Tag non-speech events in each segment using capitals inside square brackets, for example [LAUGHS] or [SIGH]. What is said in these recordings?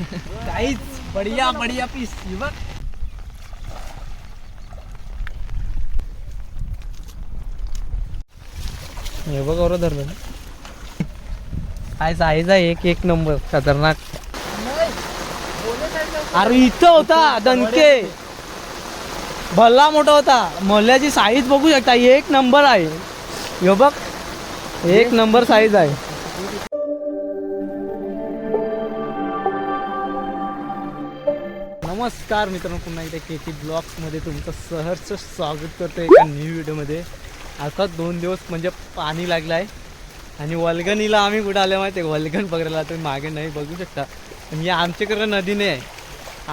काहीच बढिया बढिया पीस हे बघ हे धरलं काय साईज आहे? एक एक नंबर खतरनाक. अरे इथं होता दणके. भल्ला मोठा होता. मल्याची साईज बघू शकता. एक नंबर आहे. हे बघ. एक नंबर साईज आहे. नमस्कार मित्रांनो पुन्हा एकदा के टी ब्लॉक्समध्ये तुमचं सहर्ष स्वागत करतो एका न्यू व्हिडिओमध्ये आता दोन दिवस म्हणजे पाणी लागलं आहे आणि वल्गणीला आम्ही कुठं आलो माहिती आहे? वल्गण पकडायला तुम्ही मागे नाही बघू शकता. आणि आमच्याकडं नदी नाही आहे.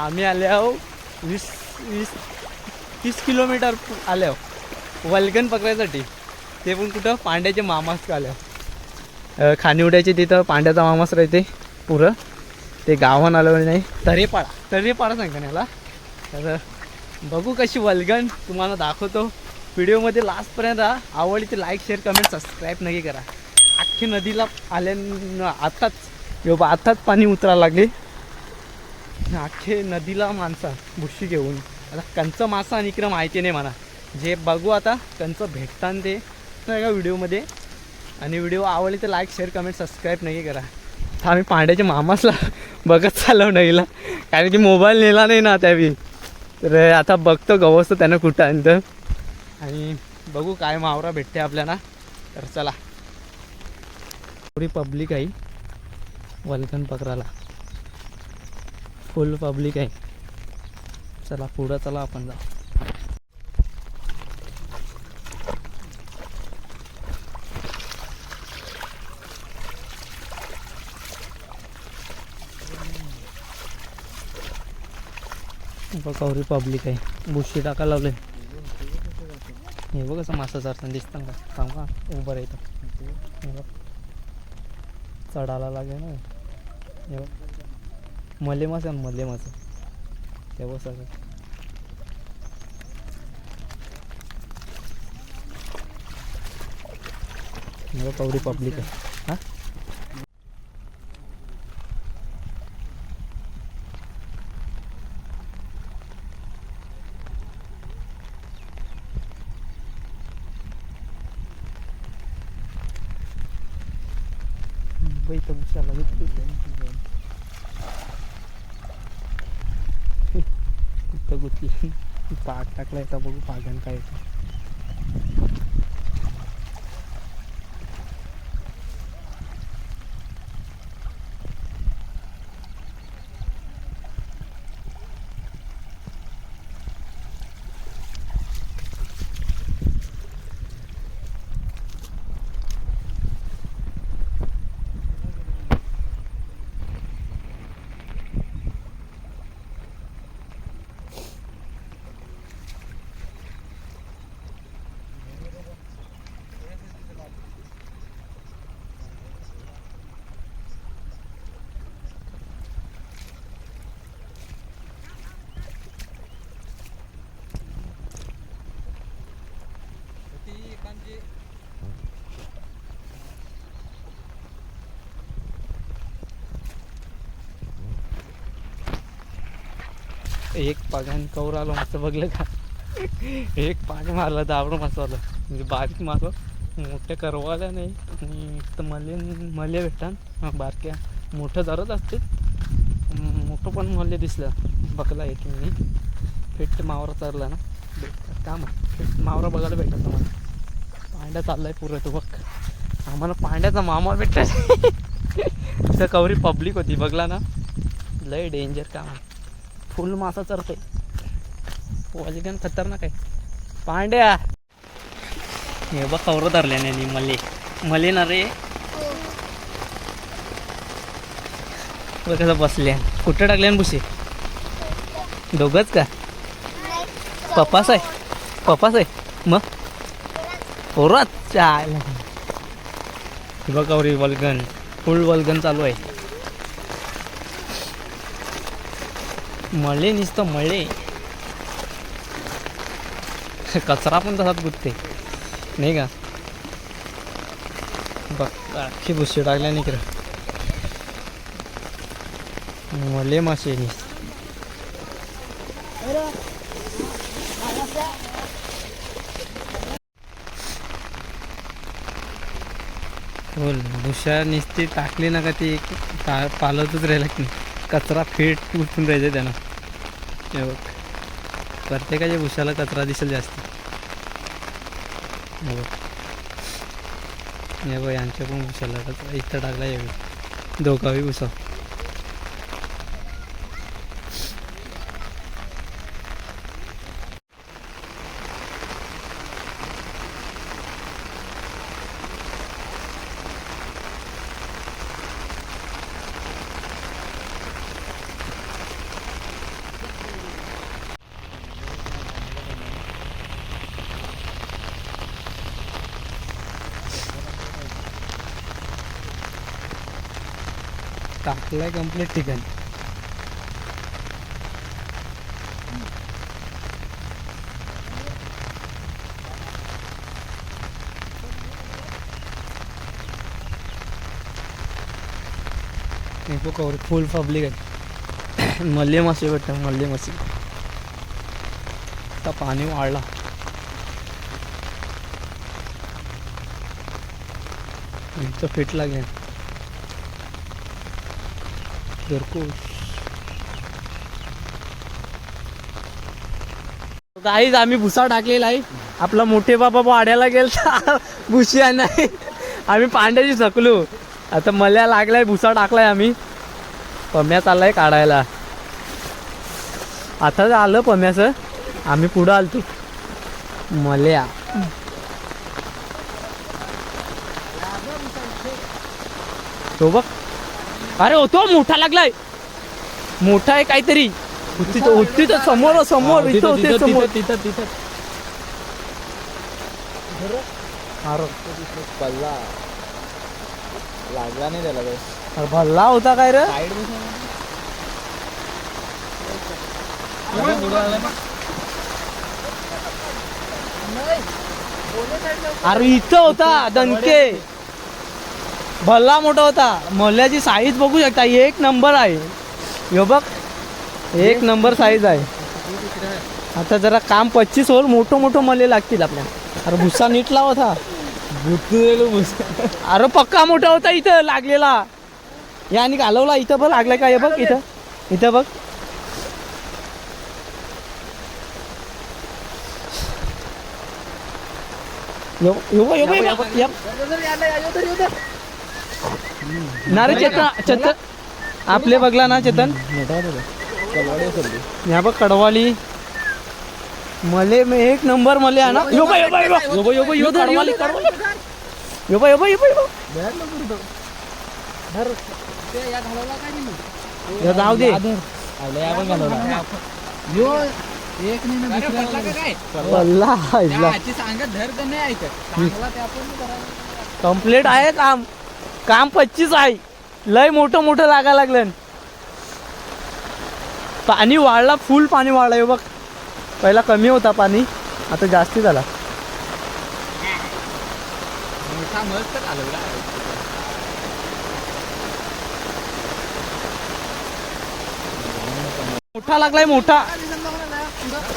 आम्ही आले आहो वीस वीस तीस किलोमीटर आले आहो वल्गण पकडायसाठी. ते पण कुठं? पांड्याचे मामास आले आहो. खानिवड्याचे तिथं पांड्याचा मामास राहते पुरं. ते गावान आलं नाही. तरेपाडा तरेपाडा सांगता ना याला. तर बघू कशी वल्गण तुम्हाला दाखवतो. व्हिडिओमध्ये लास्टपर्यंत आवडली ते लाईक शेअर कमेंट सबस्क्राईब नक्की करा. अख्खी नदीला आल्या आताच यो बा आताच पाणी उतरायला लागले. अख्खे नदीला माणसा बुशी घेऊन. आता कंचं मासा आणि इकडं माहिती नाही मला. जे बघू आता कंचं भेटताना ते. नाही का व्हिडिओमध्ये. आणि व्हिडिओ आवडले तर लाईक शेअर कमेंट सबस्क्राईब नक्की करा. तर आम्ही पांड्याच्या मामासला बघत चालव नाहीला कारण की मोबाईल नेला नाही ना त्यावेळी. तर आता बघतो गवसतो त्यानं कुठं आणतं. आणि बघू काय मावरा भेटते आपल्याला. तर चला. थोडी पब्लिक आहे. वलखन पकराला फुल पब्लिक आहे. चला पुढं चला आपण जाऊ बघ कवरी पब्लिक आहे. बुशी टाका लावले हे बघ कसं मासा चारताना दिसतं का थांब का उभं राहतं चढायला लागेल ना. हे बघ. मले मास आहे मले मास ते बघ सगळं. हे बघ कवरी पब्लिक आहे. हा मुंबई [LAUGHS] गुतली? पाग टाकलाय का बघू? पागन काय येतं. एक पागान कवर आलो मस्त बघलं का? एक पाग मारला दाबडं मस्त म्हणजे बारीक मारलं. मोठ्या करवाल्या नाही. आणि तर मले मले भेटतात बारक्या. मोठं जरत असते. मोठं पण मले दिसलं. बघला एक मी. फिट मावरा चरला ना. भेटतात का मग? मावरा बघायला भेटत मला पांड्या चाललाय पुरं तो बघ. आम्हाला पांड्याचा मामा भेटतात [LAUGHS] तिथं कवरी पब्लिक होती. बघला ना. लय डेंजर काम आहे. फुल मासा चरतोय. पॉलिगन खतरनाक आहे. पांड्या. हे बघ कवर धरल्याने मले. मले ना रे. कसं बसल्या कुठं टाकल्यान भुसे दोघंच का? पप्पाच आहे. पप्पाच आहे. मग? पोरात. चाल बघ कवरी वल्गन. फुल वल्गन चालू आहे. मळे नुसतं मळे कचरा पण तसाच गुतते. नाही का? बघ अख्खी बुशी टाकल्या निकडं मले मासे बोल भुशा नुसती टाकली ना का ती पा- पालतच राहिला की नाही. कचरा फेट उठून राहायचं त्यानं. हे बघ. प्रत्येकाच्या भुशाला कचरा दिसेल जास्त. हे बघ. हे बघ यांच्या पण भुशाला कचरा इथं टाकला यावेळी दोघावी भुसा. टाकलाय कंप्लीट ठिकाणी. कवर फुल पब्लिक आहे. [COUGHS] मल्ले मासे भेटतात मल्ले मासे आता पाणी वाढला. इथं फिट लागेल घरकुस काहीच आम्ही भुसा टाकलेला आहे. आपला मोठे बाबा वाड्याला गेला [LAUGHS] भुशी नाही. आम्ही पांड्याची सकलो आता मल्या लागलाय भुसा टाकलाय आम्ही. पम्या चाललाय काढायला. आता आलं पम्याचं. आम्ही पुढं आलतो. मल्या. तो बघ. अरे होतो मोठा लागलाय. मोठा आहे काहीतरी. होती तर होती तर समोर समोर इथं होते समोर तिथं तिथं अरे पल्ला लागला नाही त्याला अरे भल्ला होता काय रे? अरे इथं होता दणके. भल्ला मोठा होता मल्याची साईज बघू शकता एक नंबर आहे यो बघ एक नंबर साईज आहे आता जरा काम पच्चीस होल मोठं मोठं मले लागतील आपल्या अरे भुसा नीट लाव होता अरे पक्का मोठा होता इथं लागलेला याने घालवला इथं बघ लागलाय का हे बघ इथं इथं बघ यो यो यो यो बघ, यो बघ. ना रे चेतन चेतन. आपले बघला ना चेतन. या बघ कडवाली. मले मे एक नंबर मले आहे ना यो बघ, यो बघ, यो बघ. यो बघ, यो बघ, यो कडवाली कडवाली. यो बघ, यो बघ, यो बघ, यो बघ. या जाऊ दे. एक नाही. कंप्लीट आहे काम. काम पच्चीस आहे. लय मोठं मोठं लागायला लागलं. पाणी वाढला फुल पाणी वाढलं. बघ पहिला कमी होता पाणी आता जास्ती झाला. मोठा लागलाय मोठा.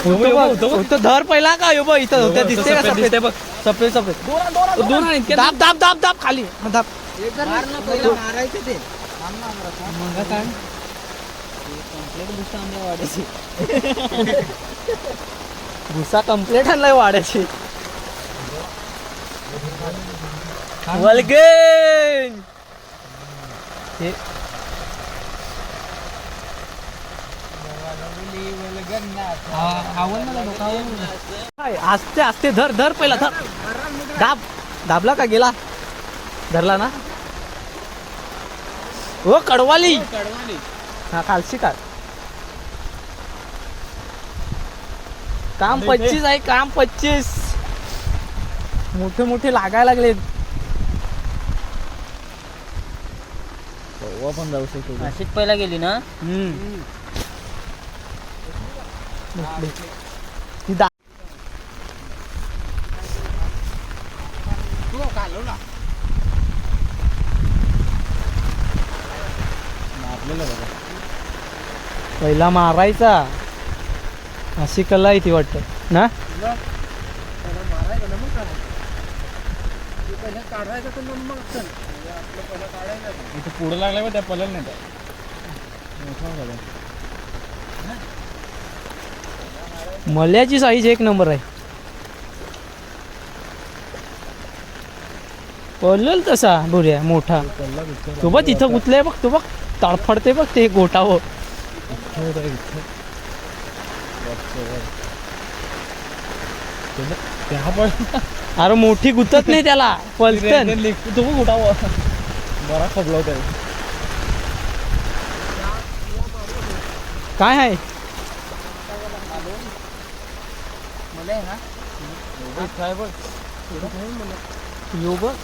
होतो धर पहिला का? यो बघ इथं होत्या दिसते का सफेद सफेद सफेद? दाब दाब दाब दाब खाली. दाब. मारायचं ते. मग काय [LAUGHS] भुसा कंप्लीट आणलाय वाड्याची. वलगेन! हे. आस्ते आस्ते धर धर पहिला धर. दाब दाबला का गेला? धरला ना? ओ कडवाली. कडवाली. हा खालची काढ. काम पच्चीस आहे काम पच्चीस. मोठे मोठे लागायला लागलेत पण जाऊ शकतो नाशिक पहिला गेली ना? हम्म. ती दा- आपल्याला बघा पहिला मारायचा. अशी कला आहे ती वाटतं. ना? इथे पुढं लागल्या मग त्या पलेल नाही त्या. मल्याची साईज एक नंबर आहे. पडलेल तसा बुऱ्या मोठा. पल्ला तो बघ तिथं गुतलंय बघ तो बघ तडफडते बघ ते गोटावं इथं रे, इथं. वरचं वर. ते बघ, त्या पण. अरे मोठी गुतत नाही त्याला. तो बघ उठावं. बरा खबला होता. काय आहे? काय बघ. यो बघ.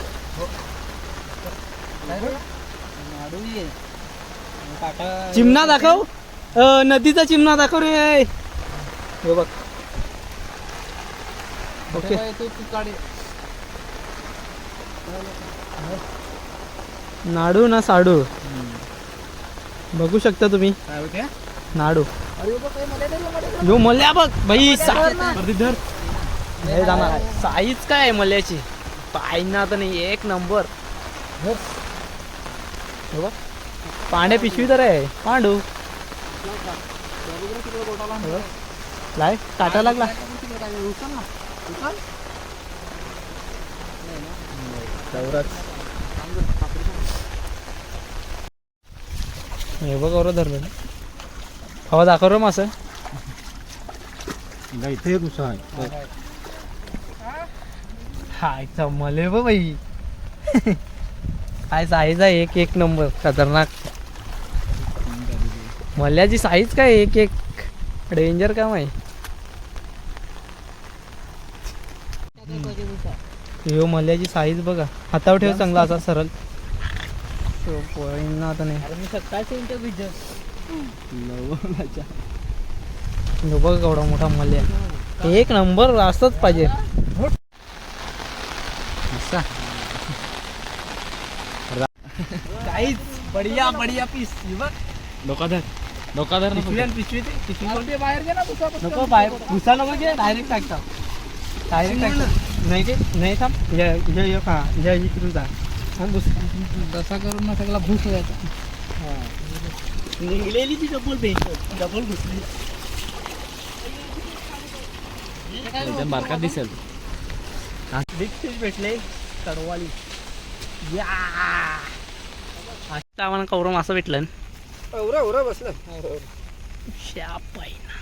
चिमणा दाखव. अ, नदीचा चिमणा दाखव रे. हे बघ. ओके. नाडू ना साडू? बघू शकता तुम्ही. नाडू. यो मल्या बघ. भाई हे जाणार साईज काय आहे मल्याची? पायना तर नाही एक नंबर. हे बघ. पांड्या पिशवी तर आहे. पांडू. लाय काटा लागला. हे बघ बरं धरलं हवा दाखव रे मासं. इथे दुसरा आहे हायचा मले ब बाई. काय साईज आहे एक एक नंबर. खतरनाक. मल्याची साईज काय एक एक. डेंजर काम आहे. ह्यो मल्याची साईज बघा. हातावर ठेव चांगला असा सरळ. पोळींना आता नाही. बघ केवढा मोठा मल्या एक नंबर असताच पाहिजे. काहीच बढिया बढिया पीस बघ. डोकाधर पिशवी आण, पिशवी पिशवी बाहेर घे ना दुसरा नको बाहेर घुसा नको घे डायरेक्ट टाकता. डायरेक्ट टाकता. नाही ते नाही थांब या या या का या इकडून जा. हा दुसरा तसा करून ना सगळा भूस व्हायचा निघलेली ती डबल डबल घुसली दिसेल. बिग फिश भेटले कडवाली. या! आता आम्हाला कवरम असं भेटलं उरा उरा बसलं. शापाईना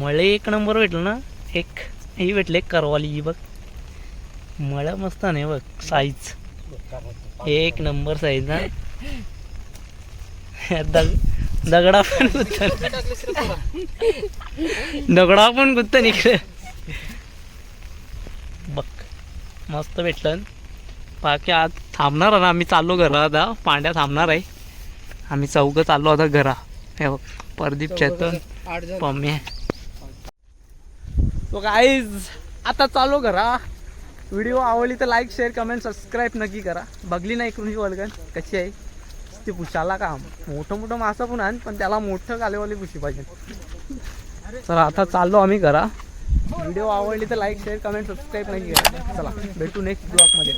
मळे एक नंबर भेटलं ना? एक ही भेटले करवाली ही बघ. मळा मस्त नाही बघ साईज एक नंबर साईज ना [LAUGHS] दग दगडा पण गुत्त दगडा पण गुत्त निघलं बघ मस्त भेटलं. बाकी आज थांबणार आहे ना आम्ही चाललो घरा आता पांड्या थांबणार आहे. आम्ही चौघं चाललो आता घरा. हे बघ परदीप चेतन पम्मी तो गाईज आता चालू करा व्हिडिओ आवडली तर लाईक शेअर कमेंट सबस्क्राईब नक्की करा. बघली नाही कृषी वलगन? कशी आहे? ती पुशाला काम मोठं मोठं मासा पण आण पण त्याला मोठं कालेवाली पुशी पाहिजे. चला आता चाललो आम्ही करा व्हिडिओ आवडली तर लाईक शेअर कमेंट सबस्क्राईब नक्की करा. चला भेटू नेक्स्ट ब्लॉगमध्ये